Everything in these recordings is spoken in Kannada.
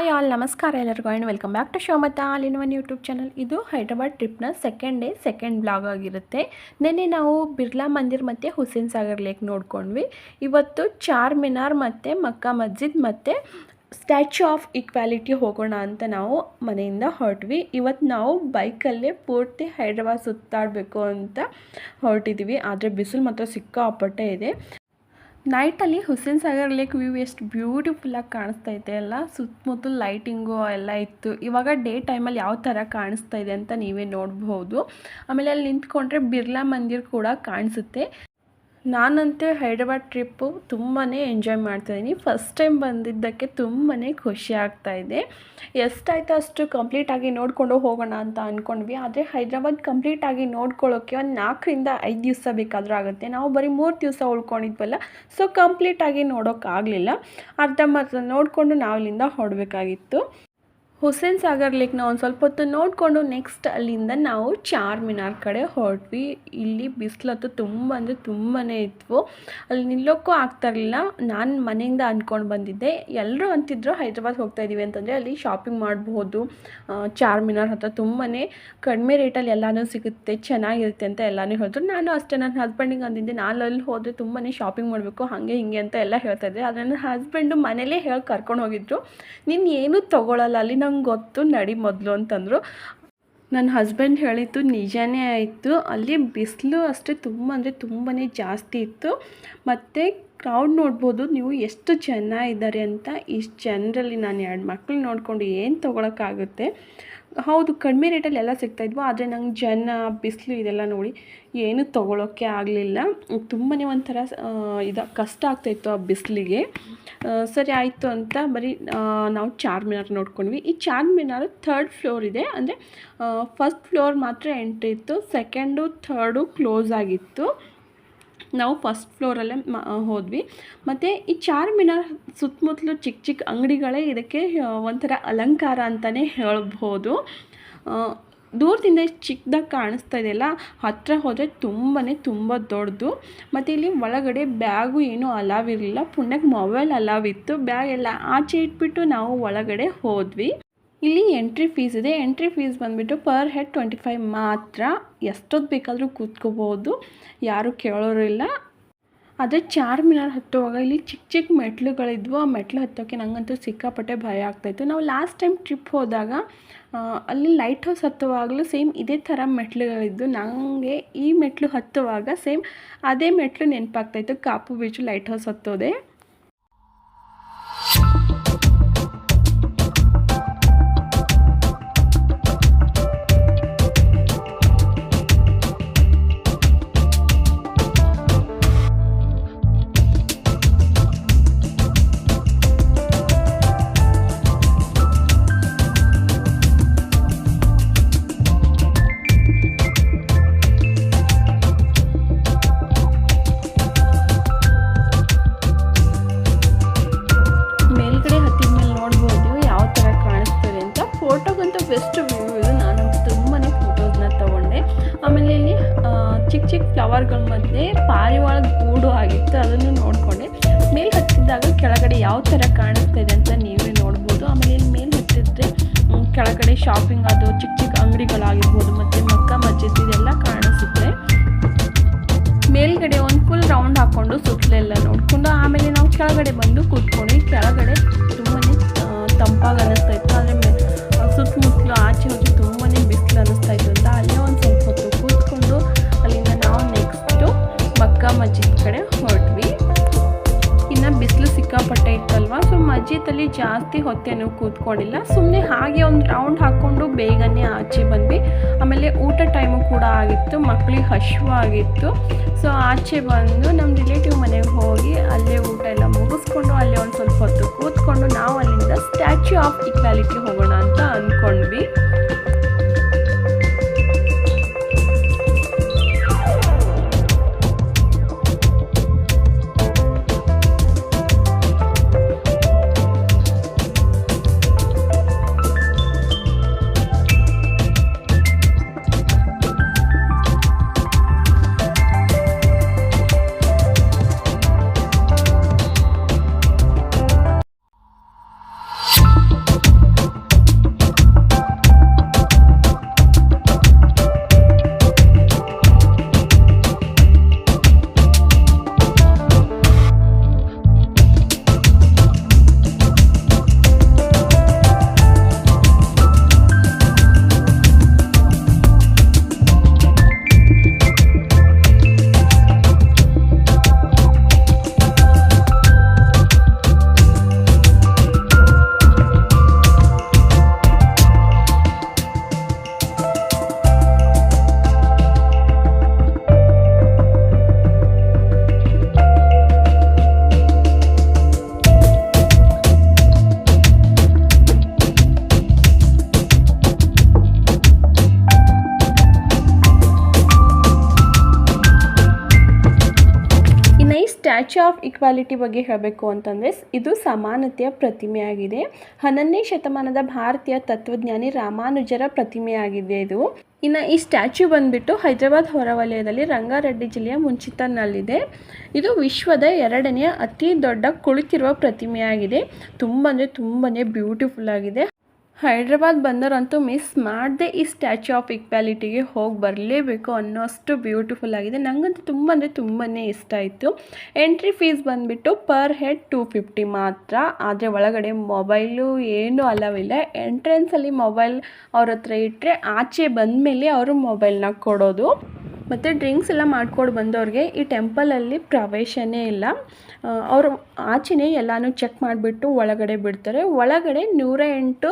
ಹಾಯ್ ಆಲ್, ನಮಸ್ಕಾರ ಎಲ್ಲರಿಗೂ and welcome back to Shomata all in one YouTube channel ಇದು ಹೈದ್ರಾಬಾದ್ ಟ್ರಿಪ್ನ ಸೆಕೆಂಡ್ ಡೇ ಸೆಕೆಂಡ್ ಬ್ಲಾಗ್ ಆಗಿರುತ್ತೆ. ನಿನ್ನೆ ನಾವು ಬಿರ್ಲಾ ಮಂದಿರ್ ಮತ್ತು ಹುಸೇನ್ ಸಾಗರ್ ಲೇಕ್ ನೋಡ್ಕೊಂಡ್ವಿ. ಇವತ್ತು ಚಾರ್ ಮಿನಾರ್ ಮತ್ತು ಮಕ್ಕಾ ಮಸ್ಜಿದ್ ಮತ್ತು ಸ್ಟ್ಯಾಚ್ಯೂ ಆಫ್ ಈಕ್ವಾಲಿಟಿ ಹೋಗೋಣ ಅಂತ ನಾವು ಮನೆಯಿಂದ ಹೊರಟ್ವಿ. ಇವತ್ತು ನಾವು ಬೈಕಲ್ಲೇ ಪೂರ್ತಿ ಹೈದ್ರಾಬಾದ್ ಸುತ್ತಾಡಬೇಕು ಅಂತ ಹೊರಟಿದ್ದೀವಿ ಆದರೆ ಬಿಸಿಲು ಮಾತ್ರ ಸಿಕ್ಕಾಪಟ್ಟೆ ಇದೆ. ನೈಟಲ್ಲಿ ಹುಸೇನ್ ಸಾಗರ್ ಲೇಕ್ ವ್ಯೂ ಎಷ್ಟು ಬ್ಯೂಟಿಫುಲ್ಲಾಗಿ ಕಾಣಿಸ್ತಾ ಇದೆ ಅಲ್ಲ. ಸುತ್ತಮುತ್ತಲು ಲೈಟಿಂಗು ಎಲ್ಲ ಇತ್ತು. ಇವಾಗ ಡೇ ಟೈಮಲ್ಲಿ ಯಾವ ಥರ ಕಾಣಿಸ್ತಾ ಇದೆ ಅಂತ ನೀವೇ ನೋಡ್ಬೋದು. ಆಮೇಲೆ ಅಲ್ಲಿ ನಿಂತ್ಕೊಂಡ್ರೆ ಬಿರ್ಲಾ ಮಂದಿರ್ ಕೂಡ ಕಾಣಿಸುತ್ತೆ. ನಾನಂತೂ ಹೈದ್ರಾಬಾದ್ ಟ್ರಿಪ್ಪು ತುಂಬಾ ಎಂಜಾಯ್ ಮಾಡ್ತಾಯಿದ್ದೀನಿ ಫಸ್ಟ್ ಟೈಮ್ ಬಂದಿದ್ದಕ್ಕೆ ತುಂಬಾ ಖುಷಿ ಆಗ್ತಾಯಿದೆ ಎಷ್ಟಾಯ್ತು ಅಷ್ಟು ಕಂಪ್ಲೀಟಾಗಿ ನೋಡಿಕೊಂಡು ಹೋಗೋಣ ಅಂತ ಅಂದ್ಕೊಂಡ್ವಿ ಆದರೆ ಹೈದ್ರಾಬಾದ್ ಕಂಪ್ಲೀಟಾಗಿ ನೋಡ್ಕೊಳ್ಳೋಕ್ಕೆ ಒಂದು ನಾಲ್ಕರಿಂದ ಐದು ದಿವಸ ಬೇಕಾದರೂ ಆಗುತ್ತೆ. ನಾವು ಬರೀ ಮೂರು ದಿವಸ ಉಳ್ಕೊಂಡಿದ್ವಲ್ಲ, ಸೊ ಕಂಪ್ಲೀಟಾಗಿ ನೋಡೋಕ್ಕಾಗಲಿಲ್ಲ ಮಾತ್ರ ನೋಡಿಕೊಂಡು ನಾವು ಇಲ್ಲಿಂದ ಹೊರಡಬೇಕಾಗಿತ್ತು. ಹುಸೇನ್ ಸಾಗರ್ ಲೇಕ್ನ ಒಂದು ಸ್ವಲ್ಪ ಹೊತ್ತು ನೋಡಿಕೊಂಡು ನೆಕ್ಸ್ಟ್ ಅಲ್ಲಿಂದ ನಾವು ಚಾರ್ ಮಿನಾರ್ ಕಡೆ ಹೊರಟ್ವಿ. ಇಲ್ಲಿ ಬಿಸಿಲತ್ತು ತುಂಬ ಅಂದರೆ ತುಂಬಾ ಇತ್ತು ಅಲ್ಲಿ ನಿಲ್ಲೋಕ್ಕೂ ಆಗ್ತಾಯಿರಲಿಲ್ಲ ನಾನು ಮನೆಯಿಂದ ಅಂದ್ಕೊಂಡು ಬಂದಿದ್ದೆ. ಎಲ್ಲರೂ ಅಂತಿದ್ರು ಹೈದ್ರಾಬಾದ್ ಹೋಗ್ತಾ ಇದ್ದೀವಿ ಅಂತಂದರೆ ಅಲ್ಲಿ ಶಾಪಿಂಗ್ ಮಾಡಬಹುದು ಚಾರ್ ಮಿನಾರ್ ಹತ್ರ ತುಂಬಾ ಕಡಿಮೆ ರೇಟಲ್ಲಿ ಎಲ್ಲನೂ ಸಿಗುತ್ತೆ, ಚೆನ್ನಾಗಿರುತ್ತೆ ಅಂತ ಎಲ್ಲನೂ ಹೇಳಿದ್ರು. ನಾನು ಅಷ್ಟೇ ನನ್ನ ಹಸ್ಬೆಂಡಿಗೆ ಅಂದಿದ್ದೆ, ನಾನು ಅಲ್ಲಿ ಹೋದರೆ ತುಂಬಾ ಶಾಪಿಂಗ್ ಮಾಡಬೇಕು, ಹಾಗೆ ಹಿಂಗೆ ಅಂತ ಎಲ್ಲ ಹೇಳ್ತಾ ಇದ್ದೆ. ಆದರೆ ನನ್ನ ಹಸ್ಬೆಂಡು ಮನೇಲೇ ಹೇಳಿ ಕರ್ಕೊಂಡು ಹೋಗಿದ್ರು. ನೀನು ಏನೂ ತೊಗೊಳಲ್ಲ. ಅಲ್ಲಿ ನಂಗೆ ಗೊತ್ತು, ನಡಿ ಮೊದಲು ಅಂತಂದರು. ನನ್ನ ಹಸ್ಬೆಂಡ್ ಹೇಳಿದ್ದು ನಿಜಾನೇ ಆಯಿತು. ಅಲ್ಲಿ ಬಿಸಿಲು ಅಷ್ಟೇ ತುಂಬ, ಅಂದರೆ ತುಂಬಾ ಜಾಸ್ತಿ ಇತ್ತು. ಮತ್ತು ಕ್ರೌಡ್ ನೋಡ್ಬೋದು, ನೀವು ಎಷ್ಟು ಚೆನ್ನಾಗಿದ್ದಾರೆ ಅಂತ ಇಷ್ಟು ಜನರಲ್ಲಿ ನಾನು ಎರಡು ಮಕ್ಕಳು ನೋಡಿಕೊಂಡು ಏನು ತೊಗೊಳಕ್ಕಾಗುತ್ತೆ? ಹೌದು, ಕಡಿಮೆ ರೇಟಲ್ಲಿ ಎಲ್ಲ ಸಿಗ್ತಾಯಿದ್ವು ಆದರೆ ನಂಗೆ ಜನ, ಬಿಸಿಲು ಇದೆಲ್ಲ ನೋಡಿ ಏನೂ ತೊಗೊಳೋಕ್ಕೆ ಆಗಲಿಲ್ಲ. ತುಂಬಾ ಒಂಥರ ಇದು, ಕಷ್ಟ ಆಗ್ತಾಯಿತ್ತು ಆ ಬಿಸಿಲಿಗೆ. ಸರಿ ಆಯಿತು ಅಂತ ಬರೀ ನಾವು ಚಾರ್ಮಿನಾರ್ ನೋಡ್ಕೊಂಡ್ವಿ. ಈ ಚಾರ್ ಮಿನಾರ್ ಥರ್ಡ್ ಫ್ಲೋರ್ ಇದೆ. ಅಂದರೆ ಫಸ್ಟ್ ಫ್ಲೋರ್ ಮಾತ್ರ ಎಂಟ್ರಿ ಇತ್ತು. ಸೆಕೆಂಡು ಥರ್ಡು ಕ್ಲೋಸ್ ಆಗಿತ್ತು. ನಾವು ಫಸ್ಟ್ ಫ್ಲೋರಲ್ಲೇ ಹೋದ್ವಿ. ಮತ್ತು ಈ ಚಾರ್ಮಿನಾರ್ ಸುತ್ತಮುತ್ತಲು ಚಿಕ್ಕ ಚಿಕ್ಕ ಅಂಗಡಿಗಳೇ ಇದಕ್ಕೆ ಒಂಥರ ಅಲಂಕಾರ ಅಂತಲೇ ಹೇಳ್ಬೋದು. ದೂರದಿಂದ ಚಿಕ್ಕದಾಗಿ ಕಾಣಿಸ್ತಾ ಇದೆಯಲ್ಲ ಹತ್ತಿರ ಹೋದರೆ ತುಂಬಾ ತುಂಬ ದೊಡ್ಡದು. ಮತ್ತು ಇಲ್ಲಿ ಒಳಗಡೆ ಬ್ಯಾಗು ಏನೂ ಅಲಾವ್ ಇರಲಿಲ್ಲ, ಪುಣ್ಯಕ್ಕೆ ಮೊಬೈಲ್ ಅಲಾವ್ ಇತ್ತು. ಬ್ಯಾಗ್ ಎಲ್ಲ ಆಚೆ ಇಟ್ಬಿಟ್ಟು ನಾವು ಒಳಗಡೆ ಹೋದ್ವಿ. ಇಲ್ಲಿ ಎಂಟ್ರಿ ಫೀಸ್ ಇದೆ. ಎಂಟ್ರಿ ಫೀಸ್ ಬಂದುಬಿಟ್ಟು ಪರ್ ಹೆಡ್ ಟ್ವೆಂಟಿ ಫೈವ್ ಮಾತ್ರ. ಎಷ್ಟೊತ್ತು ಬೇಕಾದರೂ ಕೂತ್ಕೋಬೋದು. ಯಾರೂ ಕೇಳೋರಿಲ್ಲ ಆದರೆ ಚಾರ್ ಮಿನಾರ್ ಹತ್ತುವಾಗ ಇಲ್ಲಿ ಚಿಕ್ಕ ಚಿಕ್ಕ ಮೆಟ್ಲುಗಳಿದ್ವು. ಆ ಮೆಟ್ಲು ಹತ್ತೋಕ್ಕೆ ನನಗಂತೂ ಸಿಕ್ಕಾಪಟ್ಟೆ ಭಯ ಆಗ್ತಾಯಿತ್ತು. ನಾವು ಲಾಸ್ಟ್ ಟೈಮ್ ಟ್ರಿಪ್ ಹೋದಾಗ ಅಲ್ಲಿ ಲೈಟ್ ಹೌಸ್ ಹತ್ತುವಾಗಲೂ ಸೇಮ್ ಇದೇ ಥರ ಮೆಟ್ಲುಗಳಿದ್ದು. ನನಗೆ ಈ ಮೆಟ್ಲು ಹತ್ತುವಾಗ ಸೇಮ್ ಅದೇ ಮೆಟ್ಲು ನೆನಪಾಗ್ತಾಯಿತ್ತು. ಕಾಪು ಬೀಚು ಲೈಟ್ ಹೌಸ್ ಹತ್ತೋದೆ. ಕೆಳಗಡೆ ಶಾಪಿಂಗ್ ಅದು ಚಿಕ್ಕ ಚಿಕ್ಕ ಅಂಗಡಿಗಳಾಗಿರ್ಬೋದು ಮತ್ತು ಮಕ್ಕ ಮಸ್ಜಿದ್ ಇದೆಲ್ಲ ಕಾಣಿಸುತ್ತೆ. ಮೇಲ್ಗಡೆ ಒಂದು ಫುಲ್ ರೌಂಡ್ ಹಾಕ್ಕೊಂಡು ಸುತ್ತಲೆಲ್ಲ ನೋಡಿಕೊಂಡು ಆಮೇಲೆ ನಾವು ಕೆಳಗಡೆ ಬಂದು ಕೂತ್ಕೊಂಡು ಕೆಳಗಡೆ ತುಂಬಾ ತಂಪಾಗಿ ಅನ್ನಿಸ್ತಾ ಇತ್ತು. ಆದರೆ ಸುತ್ತಮುತ್ತಲು ಆಚೆ ಹೋಗಿ ತುಂಬಾ ಬಿಸಿಲು ಅನ್ನಿಸ್ತಾ ಇತ್ತು ಅಂತ ಅಲ್ಲೇ ಒಂದು ಸ್ವಲ್ಪ ಹೊತ್ತು ಕೂತ್ಕೊಂಡು ಅಲ್ಲಿಂದ ನಾವು ನೆಕ್ಸ್ಟು ಮಕ್ಕ ಮಸ್ಜಿದ್ ಕಡೆ ಹೊರಟ್ವಿ. ಇನ್ನು ಬಿಸಿಲು ಸಿಕ್ಕಾಪಟ್ಟೆ ಇತ್ತಲ್ವ? ಸೊ ಮಜ್ಜಿದಲ್ಲಿ ಜಾಸ್ತಿ ಹೊತ್ತೇನು ಕೂತ್ಕೊಂಡಿಲ್ಲ. ಸುಮ್ಮನೆ ಹಾಗೆ ಒಂದು ರೌಂಡ್ ಹಾಕ್ಕೊಂಡು ಬೇಗನೆ ಆಚೆ ಬಂದ್ವಿ. ಆಮೇಲೆ ಊಟ ಟೈಮು ಕೂಡ ಆಗಿತ್ತು. ಮಕ್ಕಳಿಗೆ ಹಶ್ವಾಗಿತ್ತು ಸೊ ಆಚೆ ಬಂದು ನಮ್ಮ ರಿಲೇಟಿವ್ ಮನೆಗೆ ಹೋಗಿ ಅಲ್ಲೇ ಊಟ ಎಲ್ಲ ಮುಗಿಸ್ಕೊಂಡು ಅಲ್ಲೇ ಒಂದು ಸ್ವಲ್ಪ ಹೊತ್ತು ಕೂತ್ಕೊಂಡು ನಾವು ಅಲ್ಲಿಂದ ಸ್ಟ್ಯಾಚ್ಯೂ ಆಫ್ ಇಕ್ವಾಲಿಟಿ ಹೋಗೋಣ ಅಂತ ಅಂದ್ಕೊಂಡ್ವಿ. ಸ್ಟ್ಯಾಚ್ಯೂ ಆಫ್ ಇಕ್ವಾಲಿಟಿ ಬಗ್ಗೆ ಹೇಳಬೇಕು ಅಂತಂದರೆ ಇದು ಸಮಾನತೆಯ ಪ್ರತಿಮೆಯಾಗಿದೆ. ಹನ್ನೊಂದನೇ ಶತಮಾನದ ಭಾರತೀಯ ತತ್ವಜ್ಞಾನಿ ರಾಮಾನುಜರ ಪ್ರತಿಮೆಯಾಗಿದೆ ಇದು. ಇನ್ನು ಈ ಸ್ಟ್ಯಾಚ್ಯೂ ಬಂದುಬಿಟ್ಟು ಹೈದರಾಬಾದ್ ಹೊರವಲಯದಲ್ಲಿ ರಂಗಾರೆಡ್ಡಿ ಜಿಲ್ಲೆಯ ಮುಂಚಿತನಲ್ಲಿದೆ. ಇದು ವಿಶ್ವದ ಎರಡನೆಯ ಅತಿ ದೊಡ್ಡ ಕುಳಿತಿರುವ ಪ್ರತಿಮೆಯಾಗಿದೆ. ತುಂಬ ಅಂದರೆ ತುಂಬಾ ಬ್ಯೂಟಿಫುಲ್ ಆಗಿದೆ. ಹೈದ್ರಾಬಾದ್ ಬಂದರಂತೂ ಮಿಸ್ ಮಾಡದೆ ಈ ಸ್ಟ್ಯಾಚ್ಯೂ ಆಫ್ ಇಕ್ವಾಲಿಟಿಗೆ ಹೋಗಿ ಬರಲೇಬೇಕು ಅನ್ನೋಷ್ಟು ಬ್ಯೂಟಿಫುಲ್ ಆಗಿದೆ. ನನಗಂತೂ ತುಂಬ ಅಂದರೆ ತುಂಬಾ ಇಷ್ಟ ಆಯಿತು. ಎಂಟ್ರಿ ಫೀಸ್ ಬಂದುಬಿಟ್ಟು ಪರ್ ಹೆಡ್ ಟೂ ಫಿಫ್ಟಿ ಮಾತ್ರ. ಆದರೆ ಒಳಗಡೆ ಮೊಬೈಲು ಏನೂ ಅಲವಿಲ್ಲ ಎಂಟ್ರೆನ್ಸಲ್ಲಿ ಮೊಬೈಲ್ ಅವ್ರ ಹತ್ರ ಇಟ್ಟರೆ ಆಚೆ ಬಂದಮೇಲೆ ಅವರು ಮೊಬೈಲ್ನ ಕೊಡೋದು. ಮತ್ತು ಡ್ರಿಂಕ್ಸ್ ಎಲ್ಲ ಮಾಡ್ಕೊಂಡು ಬಂದವ್ರಿಗೆ ಈ ಟೆಂಪಲಲ್ಲಿ ಪ್ರವೇಶನೇ ಇಲ್ಲ. ಅವರು ಆಚೆನೇ ಎಲ್ಲನೂ ಚೆಕ್ ಮಾಡಿಬಿಟ್ಟು ಒಳಗಡೆ ಬಿಡ್ತಾರೆ. ಒಳಗಡೆ ನೂರ ಎಂಟು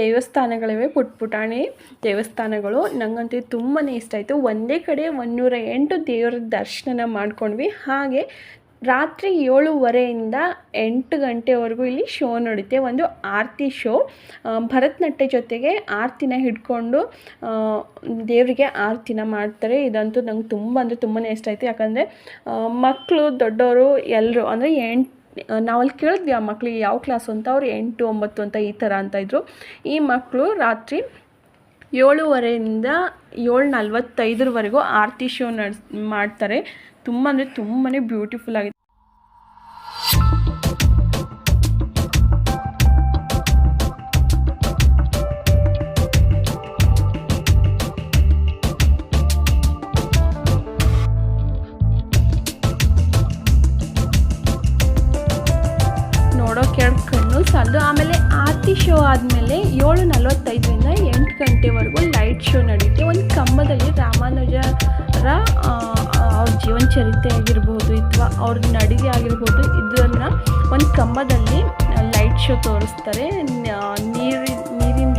ದೇವಸ್ಥಾನಗಳಿವೆ ಪುಟ್ ಪುಟಾಣಿ ದೇವಸ್ಥಾನಗಳು. ನನಗಂತೂ ತುಂಬಾ ಇಷ್ಟ ಆಯಿತು. ಒಂದೇ ಕಡೆ ಒಂದೂರ ಎಂಟು ದೇವರ ದರ್ಶನ ಮಾಡ್ಕೊಂಡ್ವಿ. ಹಾಗೆ ರಾತ್ರಿ ಏಳುವರೆಯಿಂದ ಎಂಟು ಗಂಟೆವರೆಗೂ ಇಲ್ಲಿ ಶೋ ನಡೆಯುತ್ತೆ ಒಂದು ಆರತಿ ಶೋ. ಭರತನಾಟ್ಯ ಜೊತೆಗೆ ಆರತಿನ ಹಿಡ್ಕೊಂಡು ದೇವರಿಗೆ ಆರತಿನ ಮಾಡ್ತಾರೆ. ಇದಂತೂ ನಂಗೆ ತುಂಬ ಅಂದರೆ ತುಂಬಾ ಇಷ್ಟ ಆಯಿತು. ಯಾಕಂದರೆ ಮಕ್ಕಳು ದೊಡ್ಡವರು ಎಲ್ಲರೂ ಅಂದರೆ ಎಂಟು ನಾವಲ್ಲಿ ಕೇಳಿದ್ವಿ ಆ ಮಕ್ಕಳಿಗೆ ಯಾವ ಕ್ಲಾಸು ಅಂತ, ಅವ್ರು ಎಂಟು, ಒಂಬತ್ತು ಅಂತ ಈ ಥರ ಅಂತ ಇದ್ದರು ಈ ಮಕ್ಕಳು ರಾತ್ರಿ ಏಳುವರೆಯಿಂದ ಏಳು ನಲ್ವತ್ತೈದರವರೆಗೂ ಆರತಿ ಶೋ ನಡ್ಸ್, ಮಾಡ್ತಾರೆ. ತುಂಬ ಅಂದರೆ ತುಂಬಾ ಬ್ಯೂಟಿಫುಲ್ ಆಗಿದೆ ಸಾಲದು ಆಮೇಲೆ ಆರತಿ ಶೋ ಆದಮೇಲೆ ಏಳು ನಲವತ್ತೈದರಿಂದ ಎಂಟು ಗಂಟೆವರೆಗೂ ಲೈಟ್ ಶೋ ನಡೆಯುತ್ತೆ ಒಂದು ಕಂಬದಲ್ಲಿ ರಾಮಾನುಜರ ಅವ್ರ ಜೀವನ ಚರಿತ್ರೆ ಆಗಿರ್ಬೋದು ಅಥವಾ ಅವ್ರ ನಡಿಗೆ ಆಗಿರ್ಬೋದು ಇದನ್ನು ಒಂದು ಕಂಬದಲ್ಲಿ ಲೈಟ್ ಶೋ ತೋರಿಸ್ತಾರೆ. ನೀರಿನ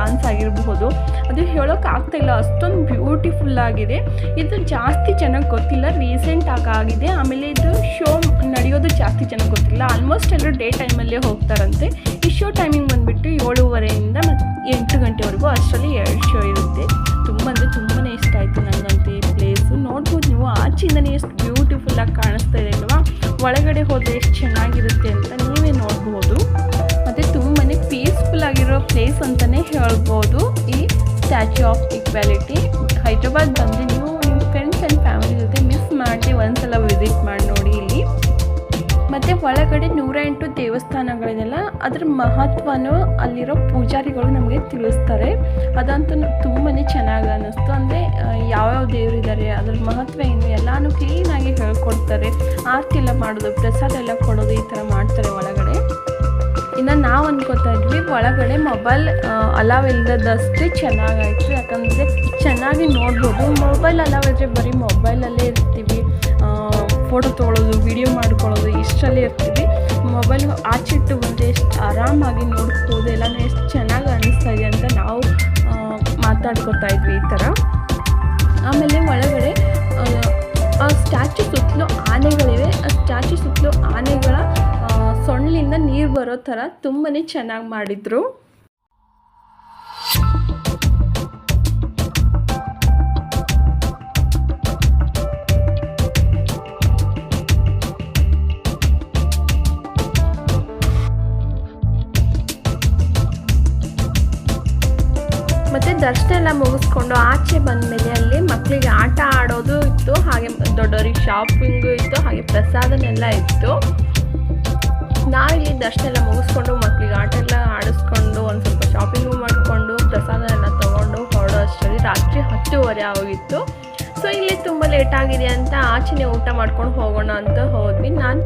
ಡಾನ್ಸ್ ಆಗಿರಬಹುದು. ಅದು ಹೇಳೋಕೆ ಇಲ್ಲ. ಅಷ್ಟೊಂದು ಬ್ಯೂಟಿಫುಲ್ ಆಗಿದೆ. ಇದು ಜಾಸ್ತಿ ಚೆನ್ನಾಗಿ ಗೊತ್ತಿಲ್ಲ. ರೀಸೆಂಟ್ ಆಗಿದೆ. ಆಮೇಲೆ ಇದು ಶೋ ನಡೆಯೋದು ಜಾಸ್ತಿ ಚೆನ್ನಾಗಿ ಗೊತ್ತಿಲ್ಲ. ಆಲ್ಮೋಸ್ಟ್ ಎಲ್ಲರೂ ಡೇ ಟೈಮಲ್ಲೇ ಹೋಗ್ತಾರಂತೆ. ಈ ಶೋ ಟೈಮಿಂಗ್ ಬಂದುಬಿಟ್ಟು ಏಳುವರೆಯಿಂದ ಎಂಟು ಗಂಟೆವರೆಗೂ ಅಷ್ಟರಲ್ಲಿ ಎರಡು ಶೋ ಇರುತ್ತೆ. ತುಂಬ ಅಂದರೆ ತುಂಬಾ ಇಷ್ಟ ಆಯಿತು ನನಗಂತೂ ಈ ಪ್ಲೇಸು ನೋಡ್ಬೋದು ನೀವು, ಆಚೆಯಿಂದನೇ ಎಷ್ಟು ಬ್ಯೂಟಿಫುಲ್ಲಾಗಿ ಕಾಣಿಸ್ತಾ ಇದೆ ಅಲ್ವಾ? ಒಳಗಡೆ ಹೋದರೆ ಎಷ್ಟು ಚೆನ್ನಾಗಿರುತ್ತೆ ಅಂತ ನೀವೇ ನೋಡ್ಬೋದು. ಆಗಿರೋ ಪ್ಲೇಸ್ ಅಂತಲೇ ಹೇಳ್ಬೋದು. ಈ ಸ್ಟ್ಯಾಚ್ಯೂ ಆಫ್ ಇಕ್ವಾಲಿಟಿ ಹೈದ್ರಾಬಾದ್ ಬಂದು ನೀವು ನಿಮ್ಮ ಫ್ರೆಂಡ್ಸ್ ಆ್ಯಂಡ್ ಫ್ಯಾಮಿಲಿ ಜೊತೆ ಮಿಸ್ ಮಾಡಿ ಒಂದ್ಸಲ ವಿಸಿಟ್ ಮಾಡಿ ನೋಡಿ ಇಲ್ಲಿ. ಮತ್ತು ಒಳಗಡೆ ನೂರ ಎಂಟು ದೇವಸ್ಥಾನಗಳಿದೆಲ್ಲ. ಅದರ ಮಹತ್ವನೂ ಅಲ್ಲಿರೋ ಪೂಜಾರಿಗಳು ನಮಗೆ ತಿಳಿಸ್ತಾರೆ. ಅದಂತೂ ತುಂಬಾ ಚೆನ್ನಾಗಿ ಅನ್ನಿಸ್ತು. ಅಂದರೆ ಯಾವ್ಯಾವ ದೇವರಿದ್ದಾರೆ ಅದ್ರ ಮಹತ್ವ ಏನು, ಎಲ್ಲನೂ ಕ್ಲೀನಾಗಿ ಹೇಳ್ಕೊಡ್ತಾರೆ. ಆರತಿ ಎಲ್ಲ ಮಾಡೋದು, ಪ್ರಸಾದ ಎಲ್ಲ ಕೊಡೋದು ಈ ಥರ ಮಾಡ್ತಾರೆ ಒಳಗಡೆ. ಇನ್ನು ನಾವು ಅನ್ಕೋತಾ ಇದ್ವಿ, ಒಳಗಡೆ ಮೊಬೈಲ್ ಅಲಾವ್ ಇಲ್ಲದಷ್ಟು ಚೆನ್ನಾಗಾಯಿತು ಯಾಕಂದರೆ ಚೆನ್ನಾಗಿ ನೋಡ್ಬೋದು. ಮೊಬೈಲ್ ಅಲಾವ್ ಇದ್ದರೆ ಬರೀ ಮೊಬೈಲಲ್ಲೇ ಇರ್ತೀವಿ. ಫೋಟೋ ತೊಗೊಳೋದು ವಿಡಿಯೋ ಮಾಡ್ಕೊಳ್ಳೋದು ಇಷ್ಟರಲ್ಲೇ ಇರ್ತೀವಿ. ಮೊಬೈಲ್ ಆಚಿಟ್ಟು ಬಂದರೆ ಎಷ್ಟು ಆರಾಮಾಗಿ ನೋಡ್ಬೋದು. ಎಲ್ಲನೂ ಎಷ್ಟು ಚೆನ್ನಾಗಿ ಅನ್ನಿಸ್ತಾ ಇದೆ ಅಂತ ನಾವು ಮಾತಾಡ್ಕೊತಾ ಇದ್ವಿ ಈ ಥರ ಆಮೇಲೆ ಒಳಗಡೆ, ಆ ಸ್ಟ್ಯಾಚು ಸುತ್ತಲೂ ಆನೆಗಳಿವೆ. ಆ ಸ್ಟ್ಯಾಚು ಸುತ್ತಲೂ ಆನೆಗಳ ಸೊಳ್ಳಿಂದ ನೀರು ಬರೋ ಥರ ತುಂಬಾ ಚೆನ್ನಾಗಿ ಮಾಡಿದರು. ಮತ್ತೆ ದರ್ಶನ ಎಲ್ಲ ಮುಗಿಸ್ಕೊಂಡು ಆಚೆ ಬಂದಮೇಲೆ ಅಲ್ಲಿ ಮಕ್ಕಳಿಗೆ ಆಟ ಆಡೋದು ಇತ್ತು, ಹಾಗೆ ದೊಡ್ಡವ್ರಿಗೆ ಶಾಪಿಂಗು ಇತ್ತು, ಹಾಗೆ ಪ್ರಸಾದನೆಲ್ಲ ಇತ್ತು. ನಾವಿಲ್ಲಿ ದರ್ಶನ ಎಲ್ಲ ಮುಗಿಸ್ಕೊಂಡು ಮಕ್ಳಿಗೆ ಆಟ ಎಲ್ಲ ಆಡಿಸ್ಕೊಂಡು ಒಂದು ಸ್ವಲ್ಪ ಶಾಪಿಂಗು ಮಾಡಿಕೊಂಡು ಪ್ರಸಾದ ಎಲ್ಲ ತೊಗೊಂಡು ಹೊರಡೋ ಅಷ್ಟರಲ್ಲಿ ರಾತ್ರಿ ಹತ್ತುವರೆ ಆಗೋಗಿತ್ತು. ಸೊ ಇಲ್ಲಿ ತುಂಬ ಲೇಟ್ ಆಗಿದೆ ಅಂತ ಆಚೆನೆ ಊಟ ಮಾಡ್ಕೊಂಡು ಹೋಗೋಣ ಅಂತ ಹೋದ್ವಿ. ನಾನು